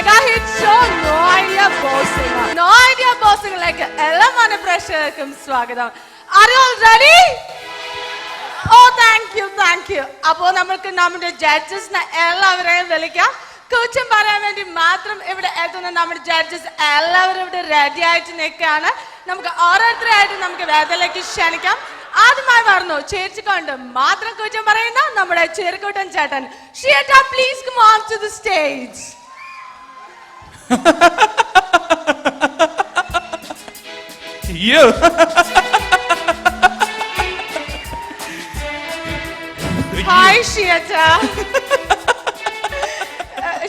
Mega hit show no idea bossing no idea ബോസിംഗിലേക്ക് എല്ലാ മന പ്രേക്ഷകർക്കും സ്വാഗതം ready oh thank you thank you അപ്പോ നമ്മൾക്ക് നമ്മുടെ ജഡ്ജസിനെ എല്ലാവരെയും വിളിക്കാം. കുറ്റം പറയാൻ വേണ്ടി മാത്രം ഇവിടെ എത്തുന്ന നമ്മുടെ ജഡ്ജസ് എല്ലാവരും ഇവിടെ റെഡി ആയിട്ട് നിൽക്കുകയാണ്. നമുക്ക് ഓരോരുത്തരായിട്ട് നമുക്ക് വേദയിലേക്ക് ക്ഷണിക്കാം. ആദ്യമായി പറഞ്ഞു ചേച്ചി കൊണ്ട് മാത്രം കുറ്റം പറയുന്ന നമ്മുടെ ചെറുകൂട്ടൻ ചേട്ടൻ. ഷിയേട്ട please come on to the stage അയ്യോ ഹായ് ഷിയേട്ട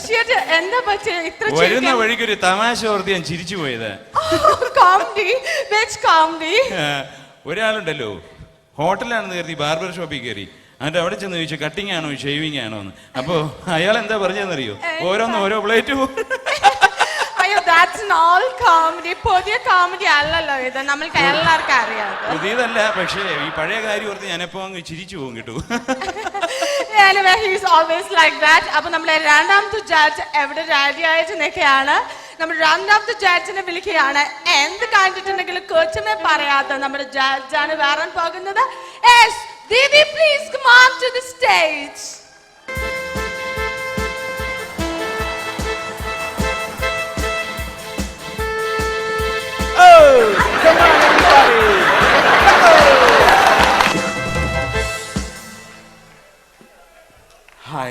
ഷിയേട്ട എന്താ പറ്റിയ? ഇത്ര വരുന്ന വഴിക്ക് ഒരു തമാശ ഓർത്ത് ഞാൻ ചിരിച്ചു പോയത്. കോമഡി വെച്ച് കോമഡി ഒരാളുണ്ടല്ലോ. ഹോട്ടലാണെന്ന് കരുതി ബാർബർ ഷോപ്പിൽ കയറി. എന്നിട്ട് അവിടെ ചെന്ന് ചോദിച്ചു കട്ടിങ് ആണോ ഷേവിങ് ആണോ? എന്ന്. അപ്പോ അയാൾ എന്താ പറഞ്ഞതെന്നറിയോ? ഓരോന്ന് ഓരോ പ്ലേറ്റ് അയ്യോ ദാറ്റ്സ് ഓൾ കോമഡി പുതിയ കോമഡി അല്ലല്ലോ ഇത്. നമ്മൾക്ക് എല്ലാവർക്കും അറിയാം പുതിയതല്ല പക്ഷേ ഈ പഴയ കാര്യം ഓർത്ത് ഞാനെപ്പോ അങ്ങ് ചിരിച്ചു പോകും കിട്ടു. Anyway is always like that. അപ്പൊ നമ്മളെ രണ്ടാമത്തെ ജഡ്ജ് എവിടെ റെഡി ആയിട്ട് നിൽക്കുകയാണ് നമ്മൾ രണ്ടാമത്തെ ജഡ്ജിനെ വിളിക്കുകയാണ്. എന്ത് കണ്ടിട്ടുണ്ടെങ്കിലും കൊച്ചുമേ പറയാത്ത നമ്മുടെ ജഡ്ജാണ് വേറെ പോകുന്നത്. Devi, please come the to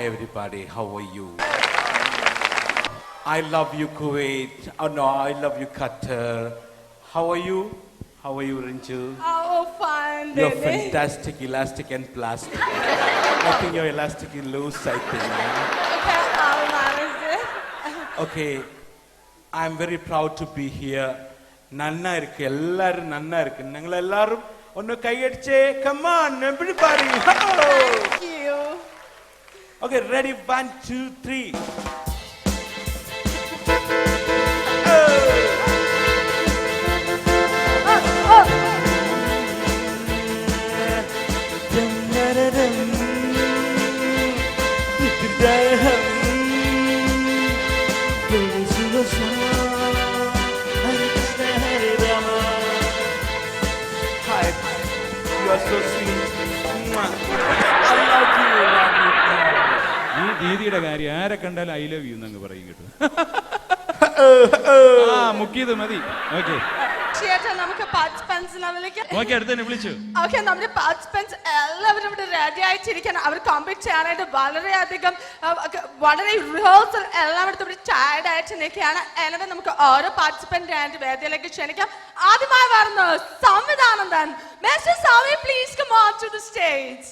Hi everybody, how are you? I love you Kuwait. Oh no, I love you Qatar. How are you? How are you Rinchu? Oh, fine. You're fantastic, elastic and plastic. I think your elastic is loose, I think. Okay, I'll manage it. Okay, I'm very proud to be here. നന്നാ இருக்கு எல்லாரும் நன்னா இருக்கு நாங்கள் எல்லாரும் ஒன்னு கையடிச்சே come on எப்படி பாருங்க Okay, ready? One, two, three. ഈ ദീദിയുടെ കാര്യം ആരെ കണ്ടാലും ഐ ലവ് യു എന്നങ്ങ് പറയും കേട്ടു ആ മുക്കിയത് മതി ഓക്കെ ചേട്ടാ നമുക്ക് പാർട്ടിസിപ്പൻസിനെ വിളിക്കാം ഓക്കെ അടുത്തന്നെ വിളിച്ചു ഓക്കെ നമ്മുടെ പാർട്ടിസിപ്പൻസ് എല്ലാവരും ഇവിടെ റെഡി ആയിട്ടിരിക്കണം അവർ കോമ്പീറ്റ് ചെയ്യാനായിട്ട് വളരെയധികം ആ, ഒക്കെ വളരെ റിഹേഴ്സൽ എല്ലായിടത്തും ഇവിടെ ടയർഡ് ആയിട്ട് നിൽക്കുകയാണ് எனவே നമുക്ക് ഓരോ പാർട്ടിസിപ്പന്റ് ആയിട്ട് വേദിയിലേക്ക് ക്ഷണിക്കാം ആദ്യമായി വരുന്നു സംവിധാനന്ദൻ mister Swami please come on to the stage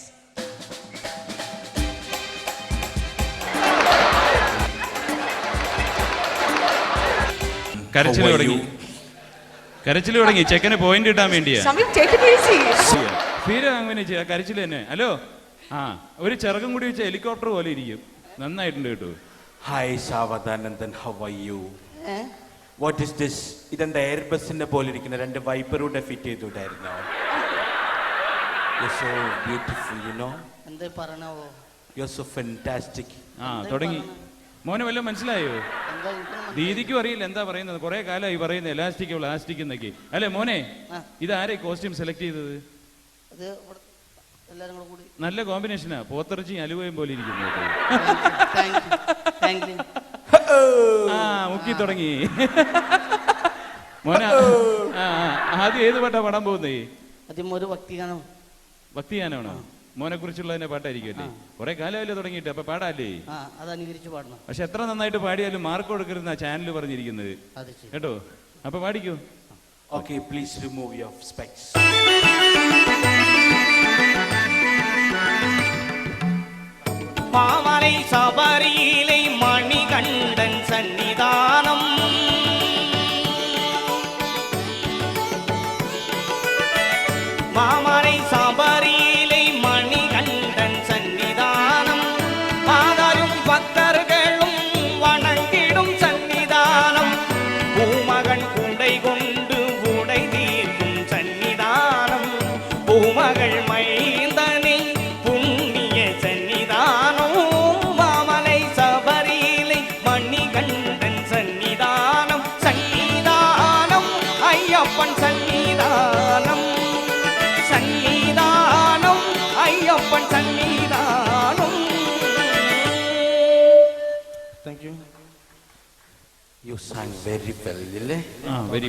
കരച്ചിൽ തുടങ്ങി. കരച്ചിൽ തുടങ്ങി. ചെക്കന് പോയിന്റ് കിട്ടാൻ വേണ്ടിയാ. സ്ഥിരം അങ്ങനെ ചെയ്യാം. കരച്ചിൽ തന്നെ. ഹലോ ആ ഒരു ചിറകും കൂടി വെച്ച ഹെലികോപ്റ്റർ പോലെ ഇരിക്കും. നന്നായിട്ടുണ്ട് കേട്ടോ. Hi സാവധാനന്ദൻ how are you what is this ഇതെന്താ എയർ ബസിന്റെ പോലെ ഇരിക്കുന്ന രണ്ട് വൈപ്പറൂടെ fit ചെയ്തുണ്ടായിരുന്നോ? You so beautiful you know എന്തേ പറയണോ യു ആർ സോ ഫാന്റാസ്റ്റിക് ആ തുടങ്ങി. മോനെ വല്ലതും മനസ്സിലായോ? ദീദിക്കും അറിയില്ല എന്താ പറയുന്നത്. കുറെ കാലമായി പറയുന്നത് ഇലാസ്റ്റിക് പ്ലാസ്റ്റിക് എന്നൊക്കെ. അല്ലെ മോനെ? ഇതാരെ ഇത് ആരെ കോസ്റ്റ്യൂം സെലക്ട് ചെയ്തത് നല്ല കോമ്പിനേഷനാ പോത്തിറച്ചിയും അലുവയും പോലെ ഇരിക്കുന്നു ആ മുക്കി തുടങ്ങി. മോന ആദ്യം ഏത് പാട്ടാ പാടാൻ പോകുന്നേ? ആദ്യം ഒരു ഭക്തിഗാനം. ഭക്തിയാനാണോ മോനെ കുറിച്ചുള്ള തന്നെ പാട്ടായിരിക്കുമല്ലേ കുറെ കാലമല്ലേ തുടങ്ങിയിട്ട് അപ്പൊ പാടാല്ലേ? പക്ഷെ എത്ര നന്നായിട്ട് പാടിയാലും മാർക്ക് കൊടുക്കരുന്ന ചാനൽ പറഞ്ഞിരിക്കുന്നത്. കേട്ടോ? അപ്പൊ പാടിക്കൂ? Okay please remove your specs മാമലൈ സബരിയിലെ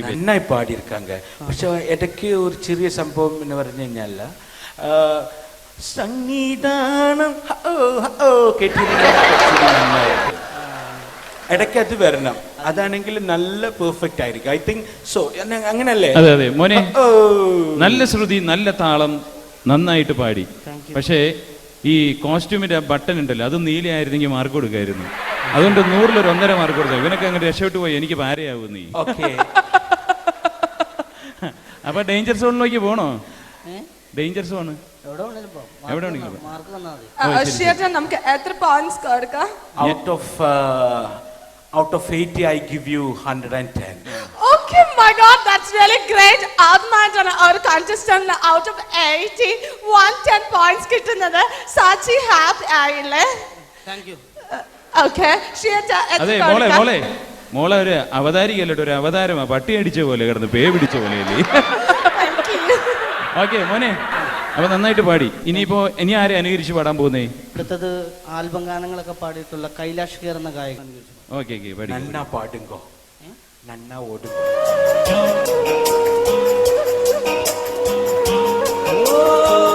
നന്നായി പാടിയിരിക്കാങ്ക. പക്ഷെ ഇടയ്ക്ക് ഒരു ചെറിയ സംഭവം എന്ന് പറഞ്ഞു കഴിഞ്ഞാൽ സംഗീതാനം. ഇടയ്ക്ക് അത് വരണം. അതാണെങ്കിൽ നല്ല പെർഫെക്റ്റ് ആയിരിക്കും. ഐ തിങ്ക് സോ അങ്ങനല്ലേ? അതെ അതെ. മോനെ നല്ല ശ്രുതി നല്ല താളം നന്നായിട്ട് പാടി. പക്ഷേ ഈ കോസ്റ്റ്യൂമിന്റെ ബട്ടൺ ഉണ്ടല്ലോ അത് നീലയായിരുന്നെങ്കിൽ മാർക്ക് കൊടുക്കായിരുന്നു. അതുകൊണ്ട് നൂറിലൊരു ഒന്നര മാർക്ക് കൊടുത്തു. ഇവനൊക്കെ അങ്ങനെ രക്ഷപ്പെട്ടു പോയി. എനിക്ക് ഭാര്യയാവും നീ. അപ്പൊ ഡേഞ്ചർ സോണിലേക്ക് പോണോ? ഡേഞ്ചർ സോൺ എവിടെ നമുക്ക് എത്ര പോയിന്റ്സ് കൊടുക്കാം out of out of uh, 80 i give you 110 okay my god that's really great. ആദ്യമായിട്ടാണ് ഒരു കണ്ടസ്റ്റന്റിന് ഔട്ട് ഓഫ് 80 110 പോയിന്റ്സ് കിട്ടുന്നത്. സാക്ഷി ഹാപ്പി ആയില്ലേ? താങ്ക് യു അതെ മോളെ മോളെ. മോളെ ഒരു അവതാരികല്ലോ ഒരു അവതാരമാ. പട്ടി അടിച്ച പോലെ കിടന്ന് പേ പിടിച്ച പോലെ അല്ലേ ഓക്കെ മോനെ. അപ്പൊ നന്നായിട്ട് പാടി. ഇനിയിപ്പോ ഇനി ആരെ അനുകരിച്ച് പാടാൻ പോകുന്നേ? അടുത്തത് ആൽബം ഗാനങ്ങളൊക്കെ പാടിയിട്ടുള്ള കൈലാഷ് കെയർ എന്ന ഗായകൻ ഓക്കെ ഓക്കെ പാടി നന്ന പാടുങ്കോ? നന്ന ഓടും. से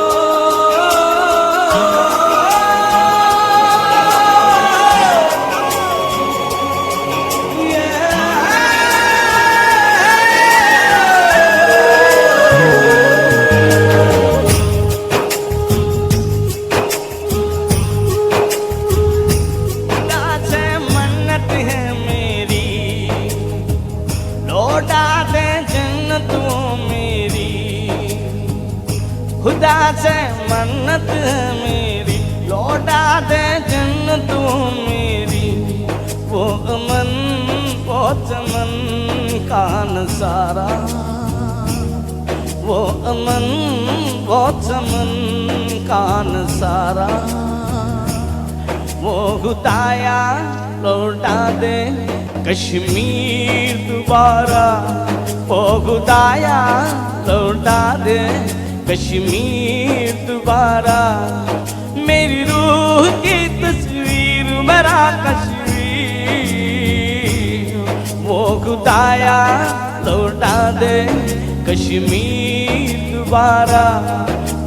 चमन का नज़ारा। वो अमन, वो चमन का नज़ारा। वो खुदाया लौटा दे कश्मीर दोबारा। वो खुदाया लौटा दे कश्मीर दोबारा। मेरी रूह की तस्वीर, मेरा कश्मीर നോക്കുതായാ തോണ്ടാതെ കശ്മീർ ദുബാരാ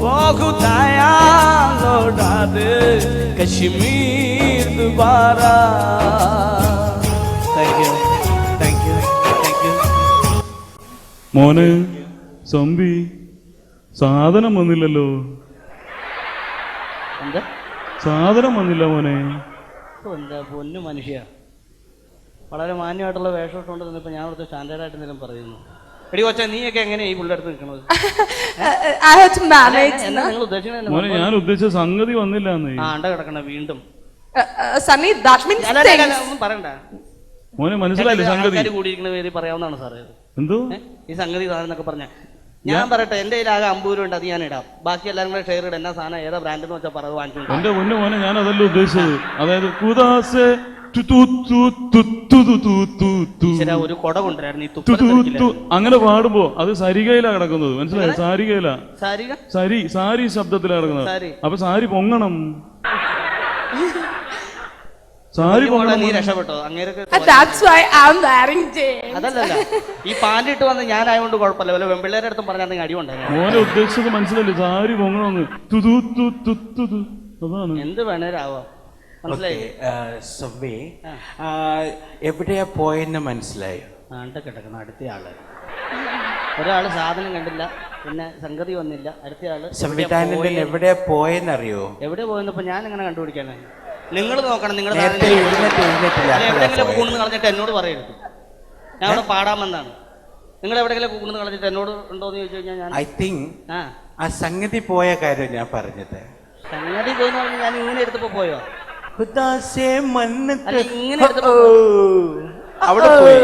പോകുതായാ തോണ്ടാതെ കശ്മീർ ദുബാരാ മോനെ സമ്പി സാധനം വന്നില്ലല്ലോ. സാധനം വന്നില്ല മോനെ. പൊന്നു മനുഷ്യ. വളരെ മാന്യമായിട്ടുള്ള വേഷം ഇട്ടുകൊണ്ട് നിന്നപ്പോൾ ഞാൻ അവിടുത്തെ സ്റ്റാൻഡേർഡായിട്ട് എന്തെങ്കിലും പറയുന്നു. എടി കൊച്ചാ നീയൊക്കെ എങ്ങനെയാ ഈ പുള്ളിയുടെ നിൽക്കുന്നത് എന്നാ നിങ്ങൾ ഉദ്ദേശിക്കുന്നത് മോനെ ഞാൻ ഉദ്ദേശിച്ച സംഗതി വന്നില്ല ആ അണ്ട കിടക്കണ വീണ്ടും. സണ്ണി ദാറ്റ് അല്ല, അല്ല, അല്ല, ഒന്നും പറയണ്ട. മോനെ മനസ്സിലായില്ലേ സംഗതി? ആൾക്കാർ കൂടിയിരിക്കുന്ന പേര് പറയാവുന്നതാണ് സാറേ ഇത്. എന്തോ? ഏ? ഈ സംഗതി സാധനം എന്നൊക്കെ പറഞ്ഞ. ഞാൻ പറയട്ടെ എന്റെ കയ്യിൽ ആകെ അമ്പത് രൂപ ഉണ്ട് അത് ഞാൻ ഇടാം. ബാക്കി എല്ലാവരും കൂടെ ഷെയർ ഇടാം. എന്നാ സാധനം ഏതാ ബ്രാൻഡ് എന്ന് വെച്ചാൽ പറത് വാങ്ങിച്ചു എന്റെ പൊന്നു മോനെ ഞാൻ അതല്ല ഉദ്ദേശിച്ചത്. അതായത് കുദാസെ ഒരു കൊട കൊണ്ടുവരായിരുന്നു അങ്ങനെ പാടുമ്പോ അത് സരികയിലാ കിടക്കുന്നത് മനസ്സിലായോ സാരികയില സരി സാരി ശബ്ദത്തിലാ കിടക്കുന്നത് അപ്പൊ സാരി പൊങ്ങണം സാരി നീ അതല്ലല്ല ഈ ഇട്ട് അടുത്തും അടി ഉദ്ദേശിച്ചത് മനസ്സിലല്ലേ സാരി പൊങ്ങണമെന്ന് എന്ത് വേണേരാവാം മനസ്സിലായി? സവ്വേ എവിടെയാ പോയെന്ന് മനസ്സിലായോ? ആണ്ട കിടക്കണം അടുത്ത ആൾ ഒരാൾ സാധനം കണ്ടില്ല പിന്നെ സംഗതി വന്നില്ല അടുത്ത ആൾ സംവിധാനത്തിൽ എവിടെ എവിടെയാ പോയെന്നറിയോ? എവിടെ പോയെന്നപ്പോ ഞാൻ എങ്ങനെ കണ്ടുപിടിക്കാൻ നിങ്ങൾ നോക്കണം നിങ്ങൾ എവിടെയെങ്കിലും കൂടുന്ന് കളഞ്ഞിട്ട് എന്നോട് പറയരുത്. ഞാൻ അവിടെ പാടാമെന്നാണ് നിങ്ങൾ എവിടെയെങ്കിലും കൂടുന്ന് കളഞ്ഞിട്ട് എന്നോട് ഉണ്ടോ എന്ന് ചോദിച്ചു കഴിഞ്ഞാൽ ഞാൻ ഐ തിങ്ക് ആ. സംഗതി പോയ കാര്യം ഞാൻ പറഞ്ഞത്. സംഗതി പോയെന്ന് പറഞ്ഞാൽ ഞാൻ ഇങ്ങനെ എടുത്തപ്പോ പോയോ? മന്നത്ത്. അല്ല, ഇങ്ങനെ എടുത്തപ്പോ ഓ, അവിടെ പോയി.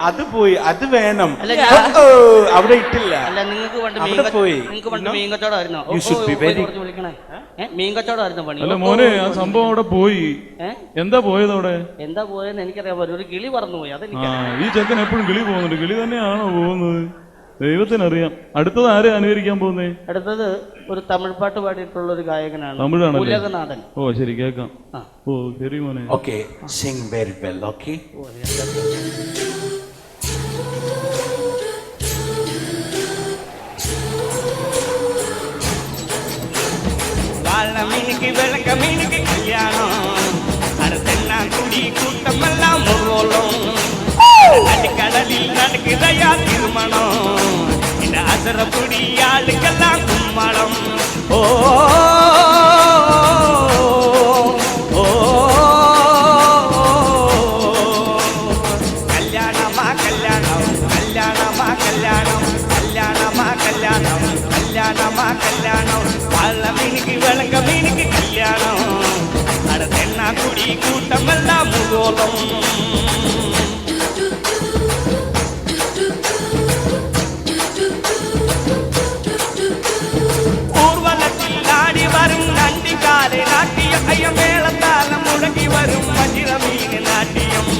അത് പോയി. അത് വേണം. അല്ല, അവിടെ ഇട്ടില്ല. അല്ല നിങ്ങൾക്ക് പണ്ട് അവിടെ മീൻ കച്ച- പോയി. നിങ്ങൾക്ക് പണ്ട് മീൻ കച്ചവടമായിരുന്നോ You should be very- വിളിക്കണേ. മീൻ കച്ചവടമായിരുന്നോ പണി. അല്ല മോനെ ആ സംഭവം അവിടെ പോയി. ഏ? എന്താ പോയത് അവിടെ? എന്താ പോയെന്ന് എനിക്കറിയാം ഒരു കിളി പറന്നു പോയി ആ അതെനിക്കറിയാം ഈ ചെക്കൻ എപ്പോഴും കിളി പോകുന്നുണ്ട്. കിളി തന്നെയാണോ പോകുന്നത്? ദൈവത്തിനറിയാം അടുത്തത് ആരെ അനുകരിക്കാൻ പോകുന്നേ അടുത്തത് ഒരു തമിഴ് പാട്ട് പാടിയിട്ടുള്ള ഒരു ഗായകനാണ് തമിഴാണല്ലേ ഉലകനാഥൻ ഓ ശരി കേക്കാം ആ. ഓ ശരി മോനെ Okay, sing very well, okay? வாழ மீனுக்கு விளக்க மீனுக்கு கல்யாணம் அடுத்தென்னா குடி கூட்டமெல்லாம் முருவலும் நடுக்கடலில் நடக்குதையா திருமணம் இந்த அசரப்புடி ஆளுக்கெல்லாம் கும்மடம் ஓ ஓ, கல்யாணமா கல்யாணம் கல்யாணமா கல்யாணம் கல்யாணமா கல்யாணம் கல்யாணமா கல்யாணம் வாழ மீனுக்கு விளங்க மீனுக்கு கல்யாணம் அட தென்னா குடி கூட்டமெல்லாம் முகோலம் வரும் மீன் நாட்டியம்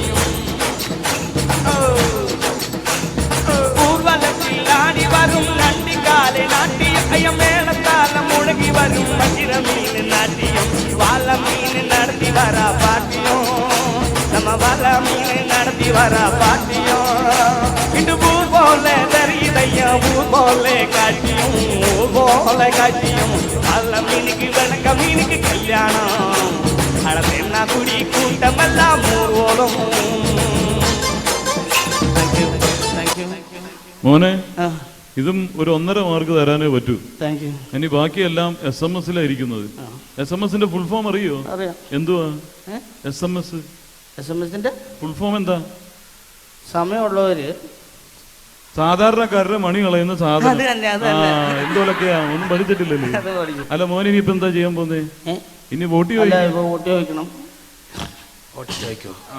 ஊர்வலத்தில் ஆடி வரும் நண்டி காலை நாட்டியம் ஐய மேலத்தால முழங்கி வரும் வஜிர மீன் நாட்டியம் வாழ மீன் நடத்தி வரா பாட்டியம். நம்ம வள மீன் நடத்தி வரா பாட்டியம். இன்று ஊர் போல தெரியுதையா ஊர் போல காட்டியும். ஊர் போல காட்டியும். வள மீனுக்கு விளங்க மீனுக்கு கல்யாணம். அடத்தென்னா குடி മോനെ ഇതും ഒരു ഒന്നര മാർക്ക് തരാനേ പറ്റൂ. ഇനി ബാക്കിയെല്ലാം എസ് എം എസിലായിരിക്കുന്നത് എസ് എം എസിന്റെ ഫുൾ ഫോം അറിയോ? എന്തുവാ? S M S S M എസിന്റെ ഫുൾ ഫോം എന്താ? സമയമുള്ളവര് സാധാരണക്കാരുടെ മണി കളയുന്ന സാധനം. എന്തോലൊക്കെയാ ഒന്നും പഠിച്ചിട്ടില്ലല്ലേ? അല്ല മോനെ ഇനി ഇപ്പൊ എന്താ ചെയ്യാൻ പോന്നേ? ഇനി വോട്ട് ചോദിക്കണം.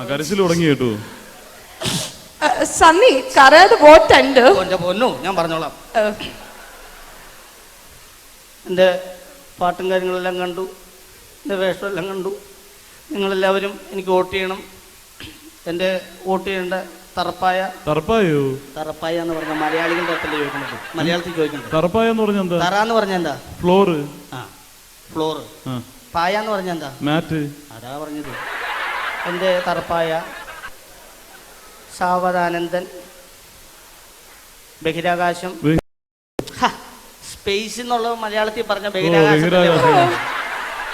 കരച്ചിൽ തുടങ്ങി കേട്ടോ. സണ്ണി കരയാതെ വോട്ടുണ്ട് എന്റെ പൊന്നു ഞാൻ പറഞ്ഞോളാം. എന്റെ പാട്ടും കാര്യങ്ങളെല്ലാം കണ്ടു. എന്റെ വേഷമെല്ലാം കണ്ടു. നിങ്ങളെല്ലാവരും എനിക്ക് വോട്ട് ചെയ്യണം. എന്റെ വോട്ട് ചെയ്യേണ്ട തറപ്പായ തറപ്പായോ? തറപ്പായ എന്ന് പറഞ്ഞ മലയാളികളുടെ അടുത്തല്ലേ ചോദിക്കുന്നത്? മലയാളത്തിൽ ചോദിക്കുന്നത്. തറപ്പായ എന്ന് പറഞ്ഞ എന്താ? തറ എന്ന് പറഞ്ഞ എന്താ? ഫ്ലോറ്. ആ ഫ്ലോറ്. പായ എന്ന് പറഞ്ഞ എന്താ? മാറ്റ്. അതാ പറഞ്ഞത്. എന്റെ തറപ്പായ സാവധാനന്ദൻ. ബഹിരാകാശം. ബഹി- സ്പേസ് എന്നുള്ളത് മലയാളത്തിൽ പറഞ്ഞ ബഹിരാകാശം.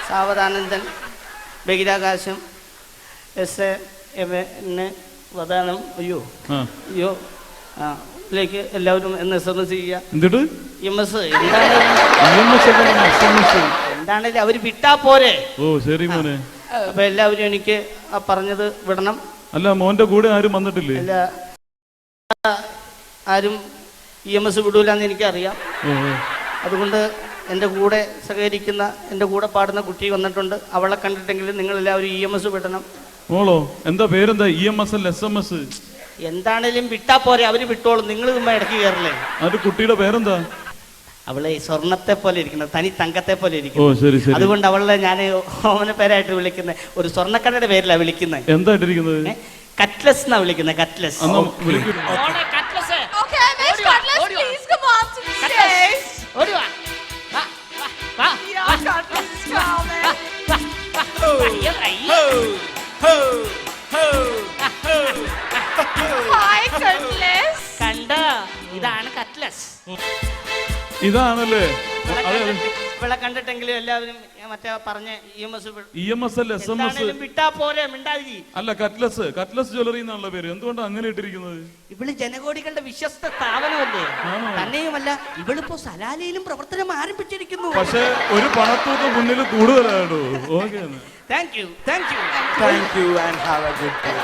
സാവധാനന്ദൻ ബഹിരാകാശം എസ് എം വധാനം അയ്യോ അയ്യോ ആ ഇതിലേക്ക് എല്ലാവരും എന്ന് എസ് എം എസ് ചെയ്യുക. എം എസ് എന്താണ്? EMS അല്ല, SMS. എന്താണേലും അവർ വിട്ടാ പോരെ. ഓ ശരി മോനെ. അപ്പൊ എല്ലാവരും എനിക്ക് ആ പറഞ്ഞത് വിടണം. അല്ല മോന്റെ കൂടെ ആരും വന്നിട്ടില്ലേ? അല്ല ആരും ഇ എം എസ് വിടൂലെന്ന് എനിക്കറിയാം. അതുകൊണ്ട് എന്റെ കൂടെ സഹകരിക്കുന്ന എന്റെ കൂടെ പാടുന്ന കുട്ടി വന്നിട്ടുണ്ട്. അവളെ കണ്ടിട്ടെങ്കിലും നിങ്ങൾ എല്ലാവരും ഇ എം എസ് വിടണം. മോളോ എന്താ പേരെന്താ? ഇ എം എസ് അല്ല എസ് എം എസ്? എന്താണേലും വിട്ടാ പോരെ അവർ വിട്ടോളും. നിങ്ങൾ ഇടയ്ക്ക് കയറില്ലേ? അത് കുട്ടിയുടെ പേരെന്താ? അവളെ ഈ സ്വർണത്തെ പോലെ ഇരിക്കുന്നത് തനി തങ്കത്തെ പോലെ ഓ ഇരിക്കുന്നു ശരി ശരി. അതുകൊണ്ട് അവളെ ഞാൻ ഓമന പേരായിട്ട് വിളിക്കുന്നത് ഒരു സ്വർണക്കടയുടെ പേരിലാണ് വിളിക്കുന്നത് എന്തായിട്ടിരിക്കുന്നത്? കറ്റ്ലസ് എന്നാ വിളിക്കുന്നത് കറ്റ്ലസ് കണ്ടോ? ഇതാണ് കറ്റ്ലസ് ഇതാണല്ലേ? ഇവിടെ കണ്ടിട്ടെങ്കിലും എല്ലാവരും ഞാൻ മറ്റേ പറഞ്ഞ E M S E M S അല്ല? എസ് എം എസ് എന്താണേലും വിട്ടാ പോരെ മിണ്ടാതി അല്ല കറ്റ്ലസ് കറ്റ്ലസ് ജ്വല്ലറി എന്നുള്ള പേര്. എന്തുകൊണ്ടാണ് അങ്ങനെ ഇട്ടിരിക്കുന്നത്? ഇവൾ ജനകോടികളുടെ വിശ്വസ്ത സ്ഥാപനമല്ലേ? തന്നെയുമല്ല ഇവളിപ്പോ സലാലയിലും പ്രവർത്തനം ആരംഭിച്ചിരിക്കുന്നു. പക്ഷേ ഒരു പണത്തൂക്ക് മുന്നിൽ കൂടുതലാണോ okay thank you thank you thank you and have a good day.